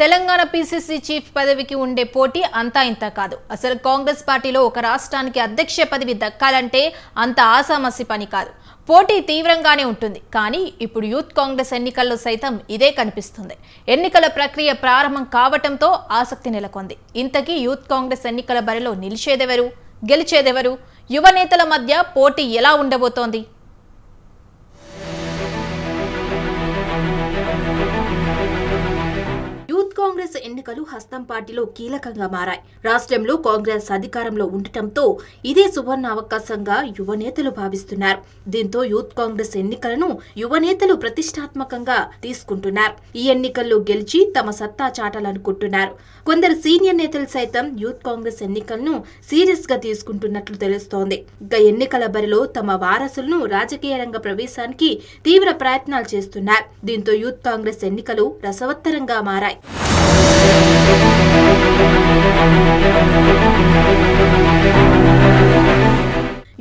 Telangana PCC chief పదవికి ఉండే పోటీ అంతా ఇంత కాదు. అసలు కాంగ్రెస్ పార్టీలో ఒక రాష్ట్రానికి అధ్యక్ష పదవి దక్కాలంటే అంత ఆసామసి పని కాదు. పోటీ తీవ్రంగానే ఉంటుంది. కానీ ఇప్పుడు యూత్ కాంగ్రెస్ ఎన్నికల్లో సైతం ఇదే కనిపిస్తుంది. ఎన్నికల ప్రక్రియ ప్రారంభం కావటంతో ఆసక్తి నెలకొంది. ఇంతకీ యూత్ కాంగ్రెస్ ఎన్నికల బరిలో నిలిచేదెవరు? గెలిచేదెవరు? యువ నేతల మధ్య పోటీ ఎలా ఉండబోతోంది? కాంగ్రెస్ ఎన్నికలు హస్తం పార్టీలో కీలకంగా మారాయి. రాష్ట్రంలో కాంగ్రెస్ అధికారంలో ఉండటంతో ఇదే సువర్ణ అవకాశంగా యువనేతలు భావిస్తున్నారు. దీంతో యూత్ కాంగ్రెస్ ఎన్నికలను యువనేతలు ప్రతిష్టాత్మకంగా తీసుకుంటున్నారు. ఈ ఎన్నికల్లో గెలిచి తమ సత్తా చాటాలనుకుంటున్నారు. కొందరు సీనియర్ నేతలు సైతం యూత్ కాంగ్రెస్ ఎన్నికలను సీరియస్గా తీసుకుంటున్నట్లు తెలుస్తోంది. ఇక ఎన్నికల బరిలో తమ వారసులను రాజకీయ రంగ ప్రవేశానికి తీవ్ర ప్రయత్నాలు చేస్తున్నారు. దీంతో యూత్ కాంగ్రెస్ ఎన్నికలు రసవత్తరంగా మారాయి. Thank you.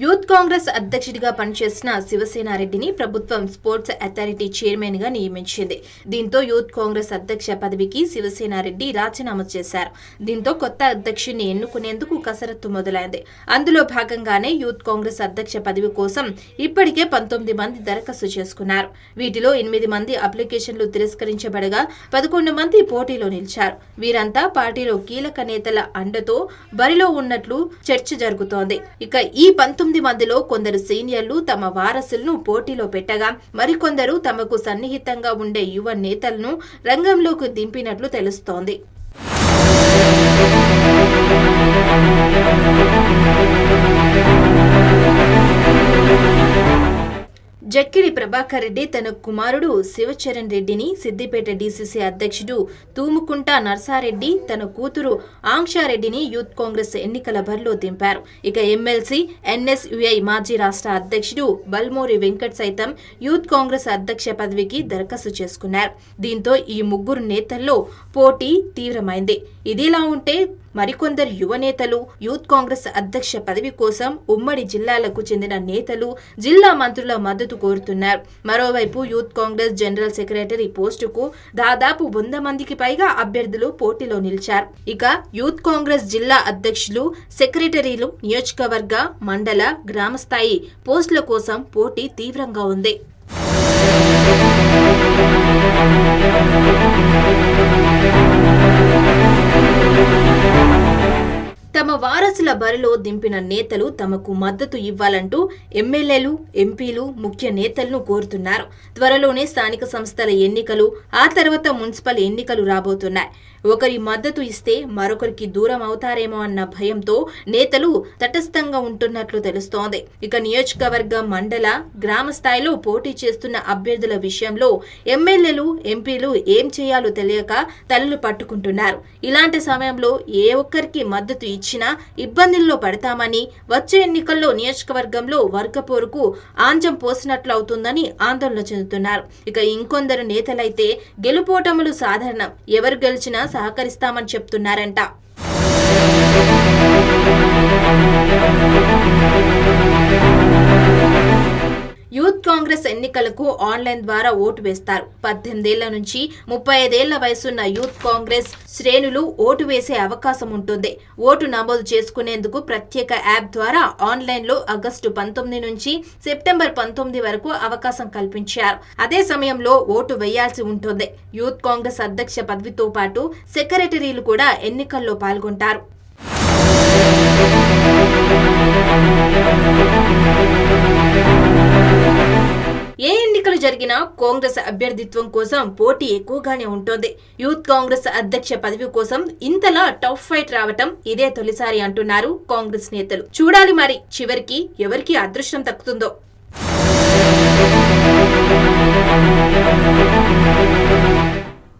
యూత్ కాంగ్రెస్ అధ్యక్షుడిగా పనిచేసిన శివసేనారెడ్డిని ప్రభుత్వం స్పోర్ట్స్ అథారిటీ చైర్మన్గా నియమించింది. దీంతో యూత్ కాంగ్రెస్ అధ్యక్ష పదవికి శివసేనారెడ్డి రాజీనామా చేశారు. దీంతో కొత్త అధ్యక్షుడిని ఎన్నుకునేందుకు కసరత్తు మొదలైంది. అందులో భాగంగానే యూత్ కాంగ్రెస్ అధ్యక్ష పదవి కోసం ఇప్పటికే పంతొమ్మిది మంది దరఖాస్తు చేసుకున్నారు. వీటిలో ఎనిమిది మంది అప్లికేషన్లు తిరస్కరించబడగా పదకొండు మంది పోటీలో నిలిచారు. వీరంతా పార్టీలో కీలక నేతల అండతో బరిలో ఉన్నట్లు చర్చ జరుగుతోంది. ఇక ఈ పంతొమ్మిది మందిలో కొందరు సీనియర్లు తమ వారసులను పోటీలో పెట్టగా మరికొందరు తమకు సన్నిహితంగా ఉండే యువ నేతలను రంగంలోకి దింపినట్లు తెలుస్తోంది. జక్కిడి ప్రభాకర్ రెడ్డి తన కుమారుడు శివచరణ్ రెడ్డిని సిద్దిపేట డీసీసీ అధ్యక్షుడు తూముకుంట నర్సారెడ్డి తన కూతురు ఆంక్షారెడ్డిని యూత్ కాంగ్రెస్ ఎన్నికల బరిలో దింపారు. ఇక ఎమ్మెల్సీ ఎన్ఎస్యుఐ మాజీ రాష్ట్ర అధ్యక్షుడు బల్మూరి వెంకట్ సైతం యూత్ కాంగ్రెస్ అధ్యక్ష పదవికి దరఖాస్తు చేసుకున్నారు. దీంతో ఈ ముగ్గురు నేతల్లో పోటీ తీవ్రమైంది. ఇదిలా ఉంటే మరికొందరు యువ నేతలు యూత్ కాంగ్రెస్ అధ్యక్ష పదవి కోసం ఉమ్మడి జిల్లాలకు చెందిన నేతలు జిల్లా మంత్రుల మద్దతు కోరుతున్నారు. మరోవైపు యూత్ కాంగ్రెస్ జనరల్ సెక్రటరీ పోస్టుకు దాదాపు వంద మందికి పైగా అభ్యర్థులు పోటీలో నిలిచారు. ఇక యూత్ కాంగ్రెస్ జిల్లా అధ్యక్షులు సెక్రటరీలు నియోజకవర్గ మండల గ్రామ స్థాయి పోస్టుల కోసం పోటీ తీవ్రంగా ఉంది. Thank you. తమ వారసుల బరిలో దింపిన నేతలు తమకు మద్దతు ఇవ్వాలంటూ ఎమ్మెల్యేలు ఎంపీలు ముఖ్య నేతలను కోరుతున్నారు. త్వరలోనే స్థానిక సంస్థల ఎన్నికలు ఆ తర్వాత మున్సిపల్ ఎన్నికలు రాబోతున్నాయి. ఒకరి మద్దతు ఇస్తే మరొకరికి దూరం అవుతారేమో అన్న భయంతో నేతలు తటస్థంగా ఉంటున్నట్లు తెలుస్తోంది. ఇక నియోజకవర్గ మండల గ్రామ స్థాయిలో పోటీ చేస్తున్న అభ్యర్థుల విషయంలో ఎమ్మెల్యేలు ఎంపీలు ఏం చేయాలో తెలియక తలలు పట్టుకుంటున్నారు. ఇలాంటి సమయంలో ఏ ఒక్కరికి మద్దతు ఇచ్చిన ఇబ్బందుల్లో పడతామని వచ్చే ఎన్నికల్లో నియోజకవర్గంలో వర్గపోరుకు ఆంజం పోసినట్లు అవుతుందని ఆందోళన చెందుతున్నారు. ఇక ఇంకొందరు నేతలైతే గెలుపోటములు సాధారణం. ఎవరు గెలిచినా సహకరిస్తామని చెప్తున్నారంట. యూత్ కాంగ్రెస్ ఎన్నికలకు ఆన్లైన్ ద్వారా ఓటు వేస్తారు. పద్దెనిమిదేళ్ళ నుంచి ముప్పై ఐదేళ్ళ వయసున్న యూత్ కాంగ్రెస్ శ్రేణులు ఓటు వేసే అవకాశం ఉంటుంది. ఓటు నమోదు చేసుకునేందుకు ప్రత్యేక యాప్ ద్వారా ఆన్లైన్లో ఆగస్టు పంతొమ్మిది నుంచి సెప్టెంబర్ పంతొమ్మిది వరకు అవకాశం కల్పించారు. అదే సమయంలో ఓటు వేయాల్సి ఉంటుంది. యూత్ కాంగ్రెస్ అధ్యక్ష పదవితో పాటు సెక్రటరీలు కూడా ఎన్నికల్లో పాల్గొంటారు. జరిగినా కాంగ్రెస్ అభ్యర్థిత్వం కోసం పోటీ ఎక్కువగానే ఉంటుంది. యూత్ కాంగ్రెస్ అధ్యక్ష పదవి కోసం ఇంతలా టఫ్ ఫైట్ రావటం ఇదే తొలిసారి అంటున్నారు కాంగ్రెస్ నేతలు. చూడాలి మరి చివరికి ఎవరికి అదృష్టం తక్కుతుందో